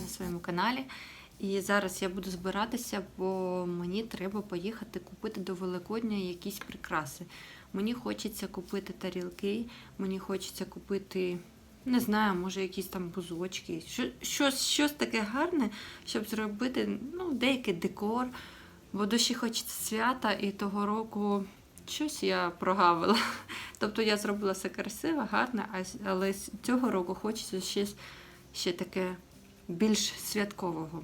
на своєму каналі. І зараз я буду збиратися, бо мені треба поїхати купити до Великодня якісь прикраси. Мені хочеться купити тарілки, мені хочеться купити, не знаю, може якісь там бузочки, що, щось, щось таке гарне, щоб зробити ну, деякий декор. Бо душі хочеться свята, і того року щось я прогавила. Тобто я зробила все красиво, гарно, але цього року хочеться щось ще таке більш святкового.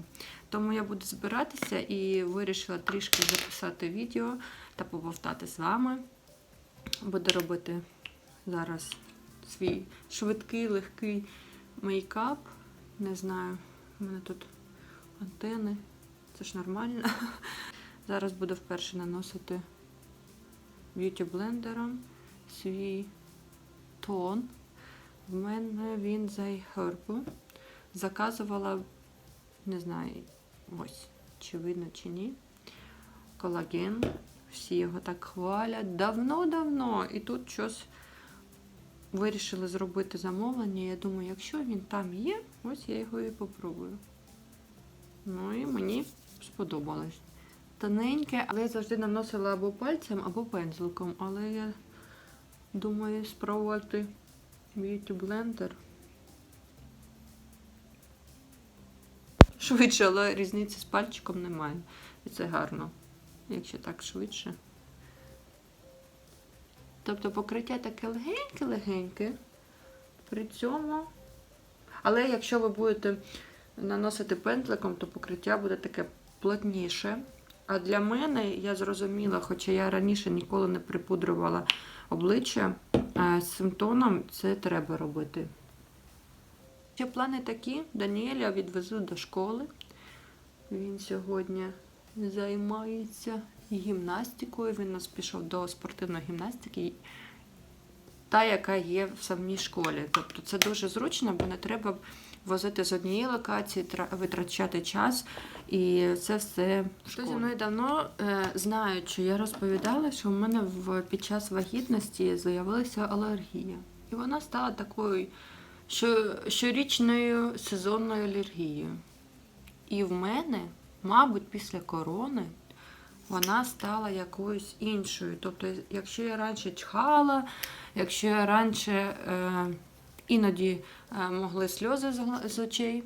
Тому я буду збиратися і вирішила трішки записати відео та побовтати з вами. Буду робити зараз свій швидкий, легкий мейкап. Не знаю, у мене тут антени. Це ж нормально. Зараз буду вперше наносити б'юті блендером свій тон. В мене він з iHerb. Заказувала, не знаю, ось, чи видно, чи ні. Колаген. Всі його так хвалять. Давно-давно. І тут щось вирішили зробити замовлення. Я думаю, якщо він там є, ось я його і попробую. Ну і мені сподобалось. Тоненьке, але я завжди наносила або пальцем, або пензликом. Але я думаю спробувати б'юті блендер. Швидше, але різниці з пальчиком немає. І це гарно, якщо так швидше. Тобто покриття таке легеньке-легеньке. При цьому. Але якщо ви будете наносити пензликом, то покриття буде таке плотніше. А для мене я зрозуміла, хоча я раніше ніколи не припудрювала обличчя, е, з цим тоном це треба робити. Ще плани такі: Даніеля відвезу до школи. Він сьогодні займається гімнастикою. Він у нас пішов до спортивної гімнастики, та, яка є в самій школі. Тобто це дуже зручно, бо не треба возити з однієї локації, витрачати час. І це все Хто зі мною давно е, знають, що я розповідала, що у мене в, під час вагітності з'явилася алергія. І вона стала такою щорічною сезонною алергією. І в мене, мабуть, після корони вона стала якоюсь іншою. Тобто, якщо я раніше чхала, якщо я раніше е, іноді е, могли сльози з, з очей,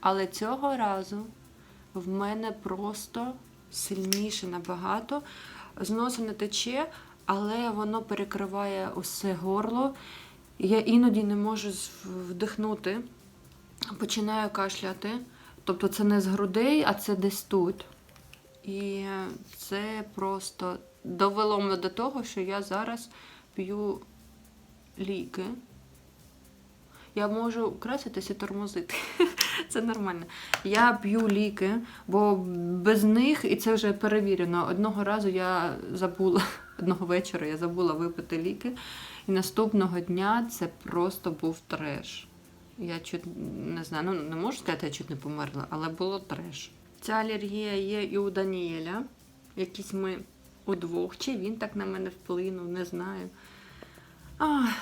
але цього разу в мене просто сильніше набагато. З не тече, але воно перекриває усе горло. Я іноді не можу вдихнути, починаю кашляти. Тобто це не з грудей, а це десь тут. І це просто довело мене до того, що я зараз п'ю ліки. Я можу краситись і тормозити. Це нормально. Я п'ю ліки, бо без них, і це вже перевірено. Одного разу я забула, одного вечора я забула випити ліки. І наступного дня це просто був треш. Я чуть не знаю, ну не можу сказати, я чуть не померла, але було треш. Ця алергія є і у Даніеля. Якісь ми удвох, чи він так на мене вплинув, не знаю. Ах.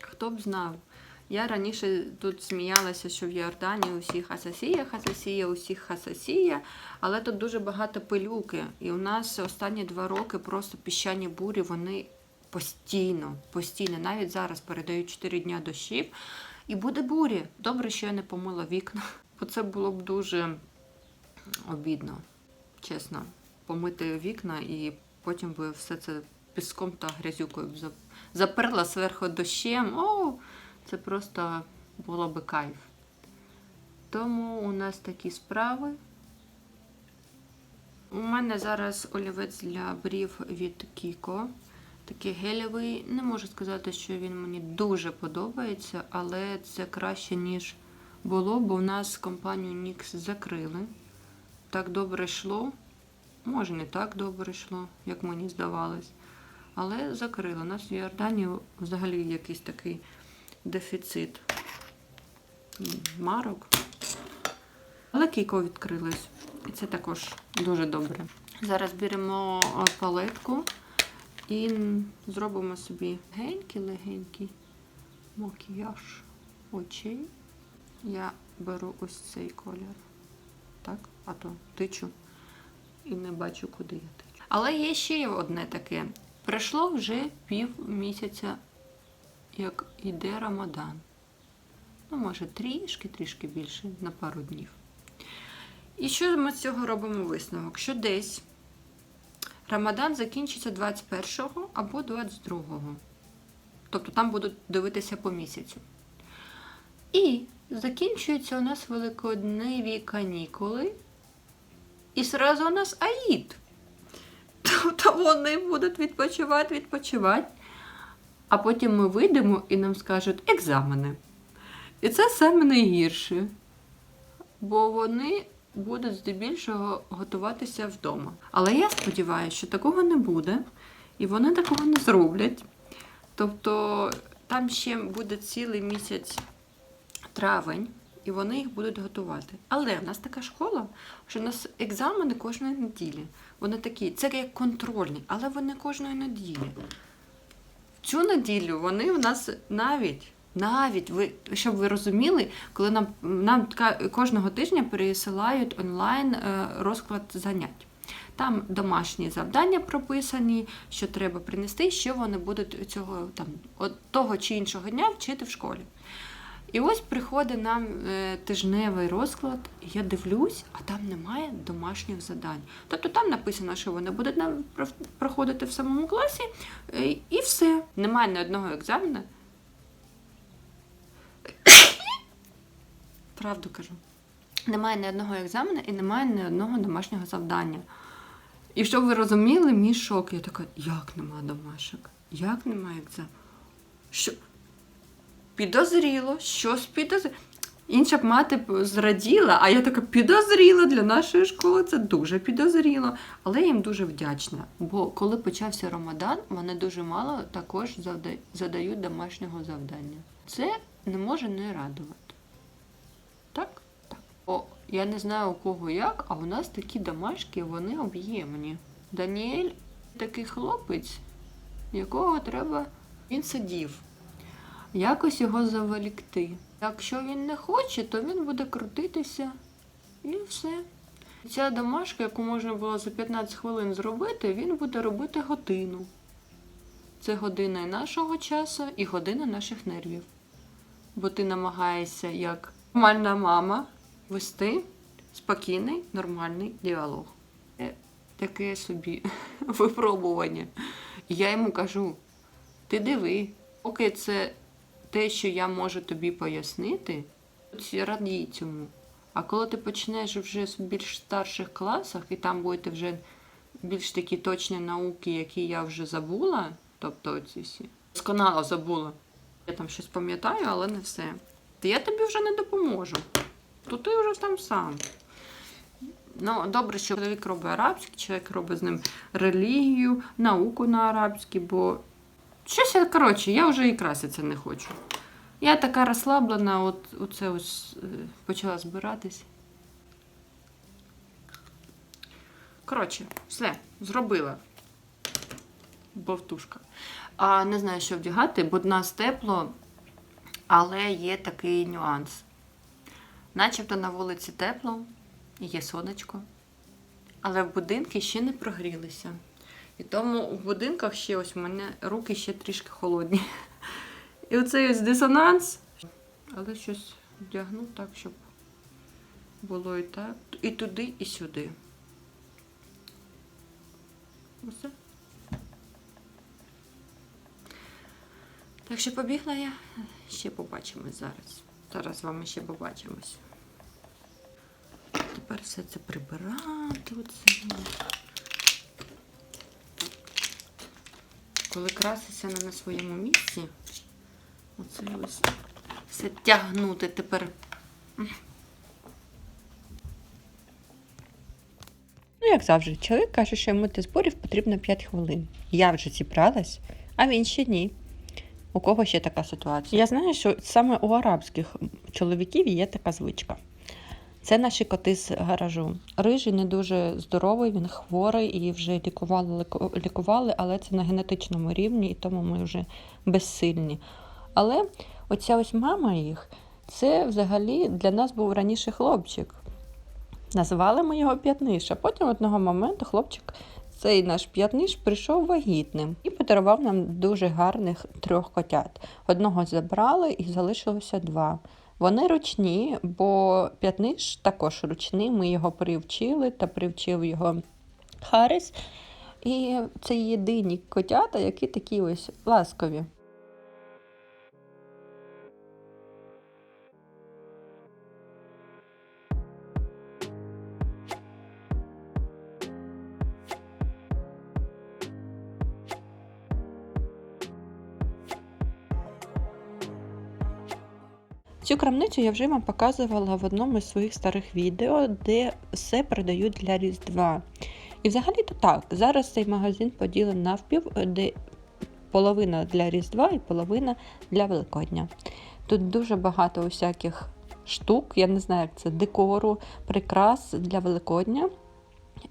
Хто б знав. Я раніше тут сміялася, що в Йордані усіх хасасія, хасасія, усіх хасасія, але тут дуже багато пилюки. І у нас останні два роки просто піщані бурі, вони постійно, постійно, навіть зараз передають 4 дня дощів. І буде бурі. Добре, що я не помила вікна, бо це було б дуже обідно, чесно, помити вікна і потім би все це піском та грязюкою б заперла зверху дощем. О, це просто було би кайф. Тому у нас такі справи. У мене зараз олівець для брів від Кіко. Такий гелевий. Не можу сказати, що він мені дуже подобається, але це краще, ніж було, бо в нас компанію NYX закрили. Так добре йшло. Може, не так добре йшло, як мені здавалось. Але закрили. У нас в Йорданії взагалі якийсь такий дефіцит марок. Але Кіко відкрилось. І це також дуже добре. Зараз беремо палетку і зробимо собі генький-легенький макіяж очей. Я беру ось цей колір. Так, а то тичу і не бачу, куди я тичу. Але є ще одне таке. Пройшло вже пів місяця, як іде Рамадан. Ну, може, трішки, трішки більше, на пару днів. І що ми з цього робимо висновок? Що десь Рамадан закінчиться 21 або 22. Тобто там будуть дивитися по місяцю. І закінчуються у нас великодневі канікули. І зразу у нас Аїд. Тобто вони будуть відпочивати, відпочивати. А потім ми вийдемо і нам скажуть екзамени. І це саме найгірше. Бо вони будуть здебільшого готуватися вдома. Але я сподіваюся, що такого не буде, і вони такого не зроблять. Тобто там ще буде цілий місяць травень, і вони їх будуть готувати. Але в нас така школа, що у нас екзамени кожної неділі. Вони такі, це як контрольні, але вони кожної неділі. В цю неділю вони у нас навіть, навіть ви, щоб ви розуміли, коли нам, нам кожного тижня пересилають онлайн е, розклад занять. Там домашні завдання прописані, що треба принести, що вони будуть цього там от того чи іншого дня вчити в школі. І ось приходить нам е, тижневий розклад, я дивлюсь, а там немає домашніх завдань. Тобто там написано, що вони будуть проходити в самому класі, е, і все. Немає ні одного екзамену. Правду кажу. Немає ні одного екзамену і немає ні одного домашнього завдання. І щоб ви розуміли, мій шок. Я така, як нема домашок? Як немає екзамену? Що? Підозріло, щось підозріло. Інша б мати зраділа, а я така підозріла для нашої школи, це дуже підозріло. Але я їм дуже вдячна. Бо коли почався Рамадан, вони дуже мало також задають домашнього завдання. Це не може не радувати. Я не знаю у кого як, а у нас такі домашки, вони об'ємні. Даніель такий хлопець, якого треба. Він сидів. Якось його заволікти. Якщо він не хоче, то він буде крутитися і все. Ця домашка, яку можна було за 15 хвилин зробити, він буде робити годину. Це година і нашого часу, і година наших нервів. Бо ти намагаєшся як нормальна мама вести спокійний, нормальний діалог. Це таке собі випробування. Я йому кажу: ти диви, поки це те, що я можу тобі пояснити, ти радій цьому. А коли ти почнеш вже в більш старших класах, і там будете вже більш такі точні науки, які я вже забула, тобто ці всі, досконало забула. Я там щось пам'ятаю, але не все. То я тобі вже не допоможу. То ти вже там сам. Ну, добре, що чоловік робить арабський, чоловік робить з ним релігію, науку на арабській, бо щось коротше, я вже і краситися не хочу. Я така розслаблена, от оце ось е, почала збиратись. Коротше, все, зробила. Бовтушка. А не знаю, що вдягати, бо в нас тепло, але є такий нюанс. Начебто на вулиці тепло, є сонечко, але будинки ще не прогрілися. І тому в будинках ще ось у мене руки ще трішки холодні. І оцей ось дисонанс. Але щось вдягну так, щоб було і так. І туди, і сюди. Усе. Так що побігла я. Ще побачимось зараз. Зараз з вами ще побачимось. Тепер все це прибирати. Оце. Коли краситься не на своєму місці, оце ось все тягнути тепер. Ну, як завжди, чоловік каже, що йому для зборів потрібно 5 хвилин. Я вже зібралась, а він ще ні. У кого ще така ситуація? Я знаю, що саме у арабських чоловіків є така звичка. Це наші коти з гаражу. Рижий не дуже здоровий, він хворий і вже лікували, лікували, але це на генетичному рівні, і тому ми вже безсильні. Але оця ось мама їх, це взагалі для нас був раніше хлопчик. Назвали ми його п'ятниш, а потім одного моменту хлопчик, цей наш п'ятниш, прийшов вагітним і подарував нам дуже гарних трьох котят. Одного забрали і залишилося два. Вони ручні, бо п'ятниш також ручний. Ми його привчили та привчив його Харис. І це єдині котята, які такі ось ласкові. Цю крамницю я вже вам показувала в одному із своїх старих відео, де все продають для Різдва. І взагалі-то так, зараз цей магазин поділений навпів, де половина для Різдва і половина для Великодня. Тут дуже багато усяких штук, я не знаю, як це декору, прикрас для Великодня.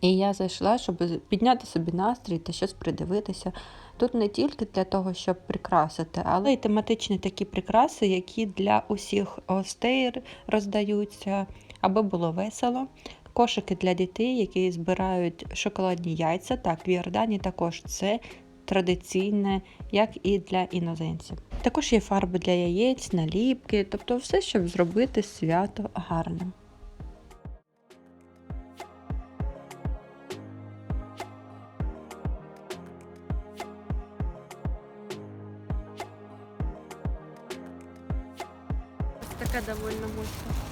І я зайшла, щоб підняти собі настрій та щось придивитися. Тут не тільки для того, щоб прикрасити, але й тематичні такі прикраси, які для усіх гостей роздаються, аби було весело. Кошики для дітей, які збирають шоколадні яйця. Так, в Йордані також це традиційне, як і для іноземців. Також є фарби для яєць, наліпки, тобто все, щоб зробити свято гарним. Така довольно мощна.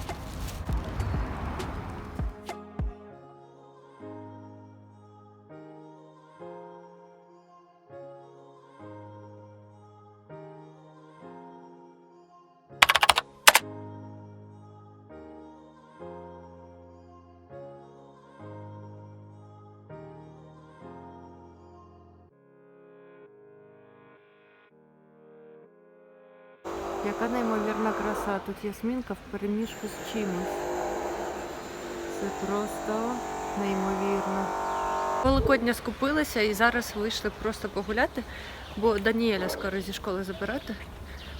Тут ясмінка в переміжку з чимось. Це просто неймовірно. Великодня скупилися і зараз вийшли просто погуляти, бо Даніеля скоро зі школи забирати.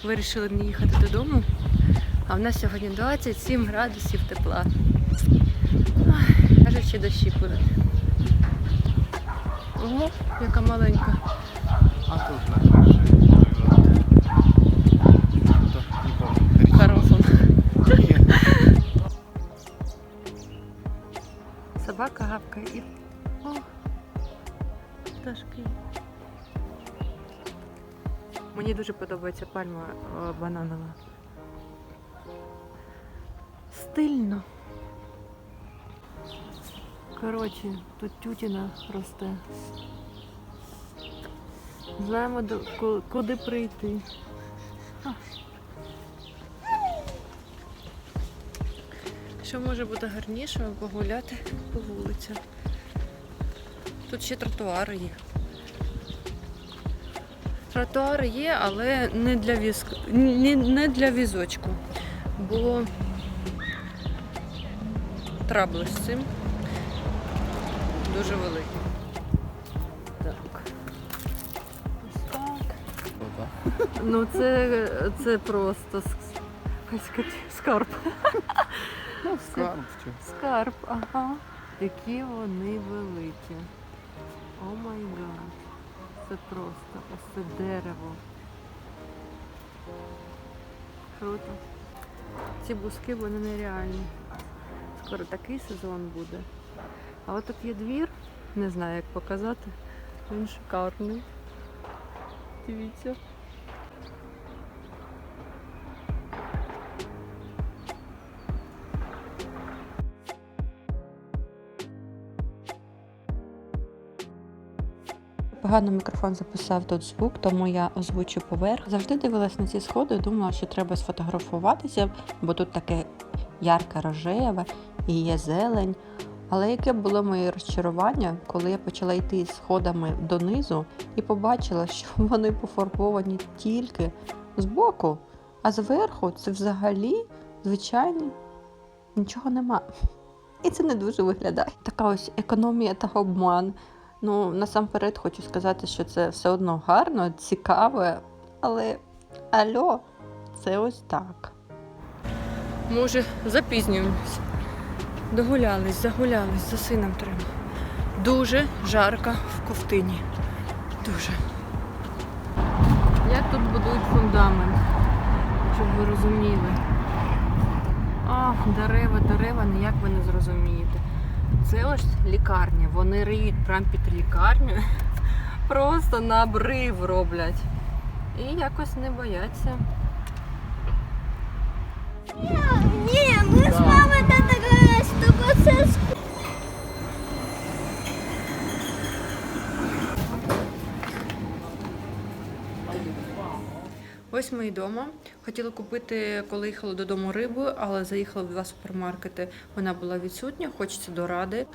Вирішили не їхати додому. А в нас сьогодні 27 градусів тепла. Каже, ще дощі будуть. Ого, яка маленька. А тут Собака гавкає і. О, пташки. Мені дуже подобається пальма бананова. Стильно. Коротше, тут тютіна росте. Знаємо, куди прийти. Що може бути гарніше погуляти по вулицях? Тут ще тротуари є. Тротуари є, але не для візк... не, не для візочку. Бо трабли з цим дуже великі. Так. Ось так. Ну це, це просто ск- хай сказати, скарб. Скарб. Скарб, ага. Які вони великі. О май гад. Це просто ось це дерево. Круто. Ці бузки вони нереальні. Скоро такий сезон буде. А от тут є двір, не знаю як показати. Він шикарний. Дивіться. Погано мікрофон записав тут звук, тому я озвучу поверх. Завжди дивилась на ці сходи, думала, що треба сфотографуватися, бо тут таке ярке рожеве і є зелень. Але яке було моє розчарування, коли я почала йти сходами донизу і побачила, що вони пофарбовані тільки збоку, а зверху це взагалі звичайні нічого нема. І це не дуже виглядає. Така ось економія та обман. Ну, насамперед хочу сказати, що це все одно гарно, цікаве, але альо, це ось так. Ми вже запізнюємось. Догулялись, загулялись, за сином треба. Дуже жарко в ковтині. Дуже. Як тут будують фундамент, щоб ви розуміли. Ах, дерева, дерева, ніяк ви не зрозумієте. Це ось лікарня. Вони риють прямо під лікарню. Просто на обрив роблять. І якось не бояться. Ні, ми з мамою така штука це Ось ми і вдома. Хотіла купити, коли їхала додому рибу, але заїхала в два супермаркети. Вона була відсутня, хочеться до ради.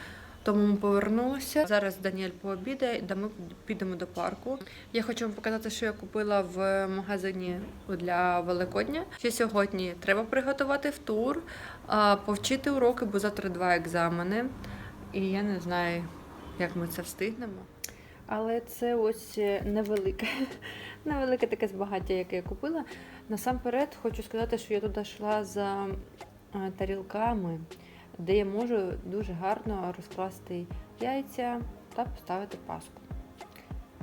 Тому ми повернулися. Зараз Даніель пообідає, да ми підемо до парку. Я хочу вам показати, що я купила в магазині для Великодня. Ще сьогодні треба приготувати в тур, повчити уроки, бо завтра два екзамени. І я не знаю, як ми це встигнемо. Але це ось е, невелике, невелике таке збагаття, яке я купила. Насамперед хочу сказати, що я туди йшла за е, тарілками, де я можу дуже гарно розкласти яйця та поставити паску.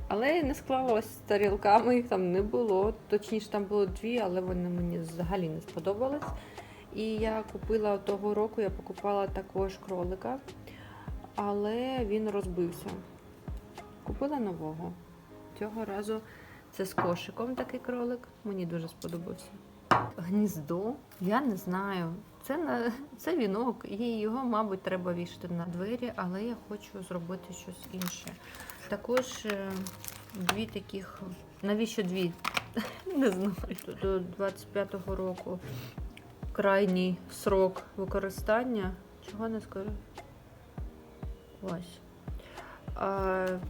Але не склалось з тарілками, їх там не було. Точніше, там було дві, але вони мені взагалі не сподобались. І я купила того року, я покупала також кролика, але він розбився. Купила нового. Цього разу це з кошиком такий кролик. Мені дуже сподобався. Гніздо, я не знаю. Це на це вінок, і його, мабуть, треба вішати на двері, але я хочу зробити щось інше. Також е, дві таких. Навіщо дві? Не знаю. До 25-го року крайній срок використання. Чого не скажу? Ось.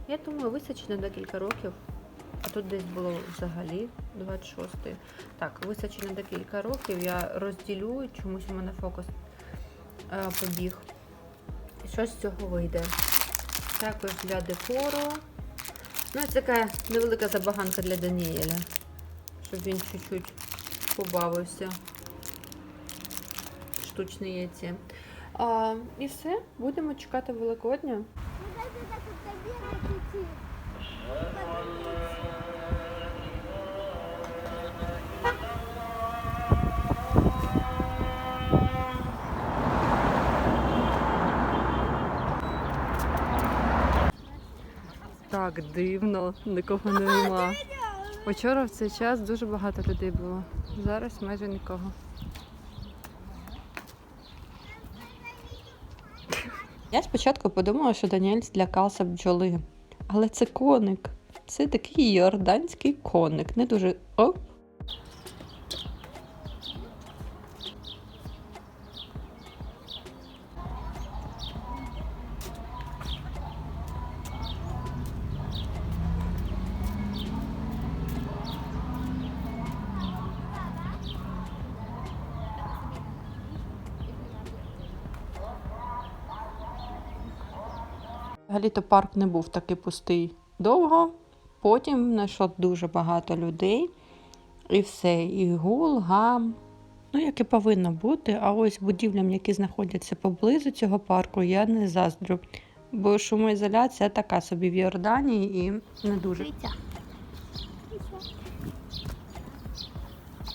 Я думаю, вистачить на декілька років. А тут десь було взагалі 26. Так, вистачить на декілька років. Я розділю, чомусь у мене фокус а, побіг. Щось з цього вийде. Також для декору. Ну, це така невелика забаганка для Даніеля. Щоб він чуть-чуть побавився. Штучне яйце. А, і все, будемо чекати Великодня. Так дивно, нікого нема. Вчора в цей час дуже багато людей було. Зараз майже нікого. Я спочатку подумала, що Даніель злякався бджоли. Але це коник. Це такий йорданський коник. Не дуже. Оп. Взагалі-то парк не був такий пустий довго. Потім знайшло дуже багато людей. І все, і гул, гам. Ну, як і повинно бути. А ось будівлям, які знаходяться поблизу цього парку, я не заздрю. Бо шумоізоляція така собі в Йорданії і не дуже. Витя.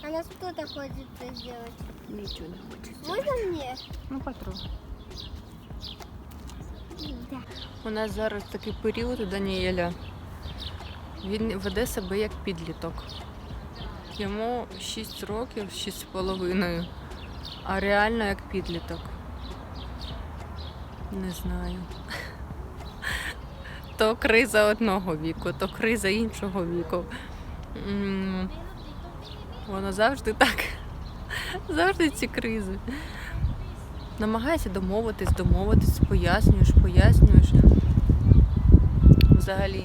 А нас кто-то хочет это сделать. Нічого не хочеться. Можно мне? Ну, потроху. У нас зараз такий період у Даніеля. Він веде себе як підліток. Йому 6 років, 6 з половиною, а реально як підліток. Не знаю. То криза одного віку, то криза іншого віку. Воно завжди так. Завжди ці кризи. Намагаєшся домовитись, домовитись, пояснюєш, пояснюєш. Взагалі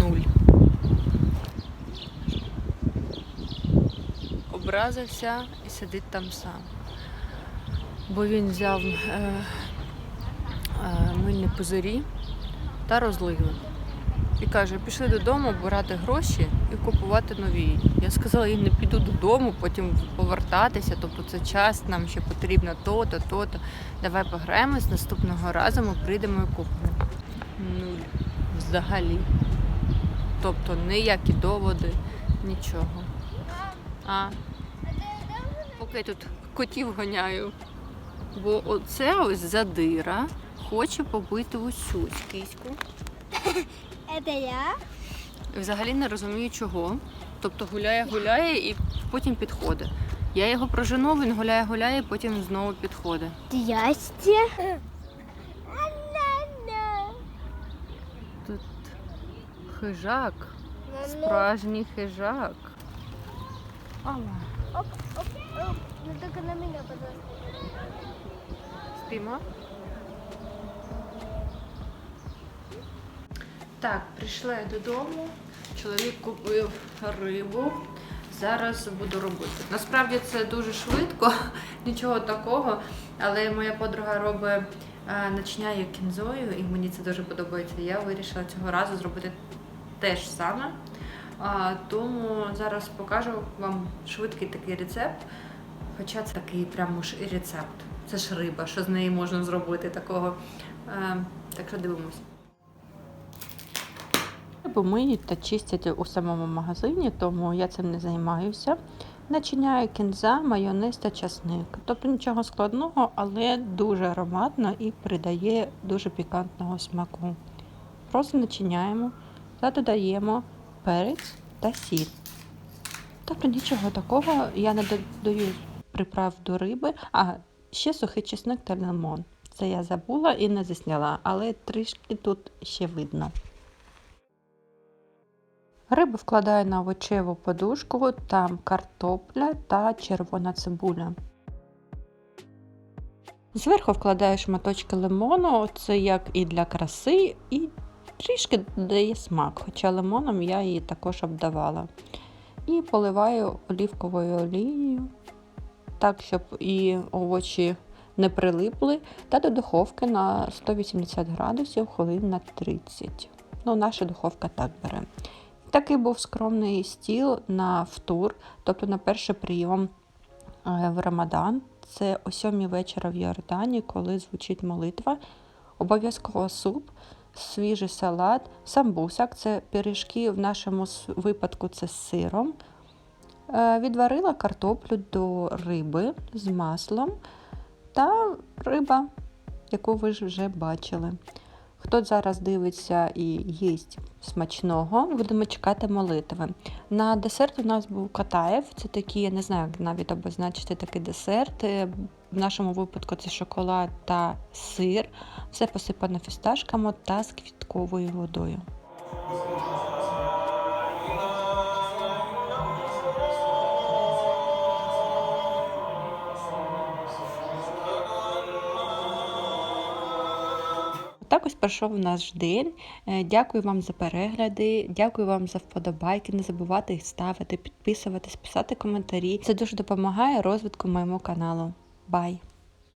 нуль. Образився і сидить там сам. Бо він взяв е, е, мильні пузирі та розлив. І каже: пішли додому брати гроші і купувати нові. Я сказала, я не піду додому, потім повертатися. Тобто це час, нам ще потрібно то-то, то-то. Давай пограємось, наступного разу ми прийдемо і купимо. Ну, взагалі. Тобто ніякі доводи, нічого. А поки тут котів гоняю. Бо оце ось задира хоче побити усю киську. Это я? Взагалі не розумію чого. Тобто гуляє, гуляє і потім підходить. Я його прожену, він гуляє, гуляє, потім знову підходить. Здрасте. Тут хижак, справжній хижак. Ала, Оп, оп, оп. Ну только на меня, пожалуйста. спіма. Так, прийшла я додому. Чоловік купив рибу. Зараз буду робити. Насправді це дуже швидко, нічого такого. Але моя подруга робить е, начиняю кінзою, і мені це дуже подобається. Я вирішила цього разу зробити те ж саме. Тому зараз покажу вам швидкий такий рецепт. Хоча це такий прямо ж і рецепт. Це ж риба, що з неї можна зробити такого. Е, так що дивимось. Рибу миють та чистять у самому магазині, тому я цим не займаюся. Начиняю кінза, майонез та часник. Тобто нічого складного, але дуже ароматно і придає дуже пікантного смаку. Просто начиняємо та додаємо перець та сіль. Тобто нічого такого я не додаю приправ до риби, а ще сухий чесник та лимон. Це я забула і не засняла, але трішки тут ще видно. Рибу вкладаю на овочеву подушку, там картопля та червона цибуля. Зверху вкладаю шматочки лимону, це як і для краси, і трішки дає смак, хоча лимоном я її також обдавала. І поливаю олівковою олією, так, щоб і овочі не прилипли, та до духовки на 180 градусів хвилин на 30. Ну, наша духовка так бере. Такий був скромний стіл на втур, тобто на перший прийом е, в Рамадан. Це о 7 вечора в Йордані, коли звучить молитва. Обов'язково суп, свіжий салат, самбусак це пиріжки, в нашому випадку це з сиром. Е, Відварила картоплю до риби з маслом та риба, яку ви вже бачили. Хто зараз дивиться і їсть смачного, будемо чекати молитви. На десерт у нас був катаєв. Це такі, я не знаю, як навіть обозначити такий десерт. Е, В нашому випадку це шоколад та сир. Все посипано фісташками та з квітковою водою. Пройшов наш день. Е, Дякую вам за перегляди, дякую вам за вподобайки. Не забувайте їх ставити, підписуватись, писати коментарі. Це дуже допомагає розвитку моєму каналу. Бай!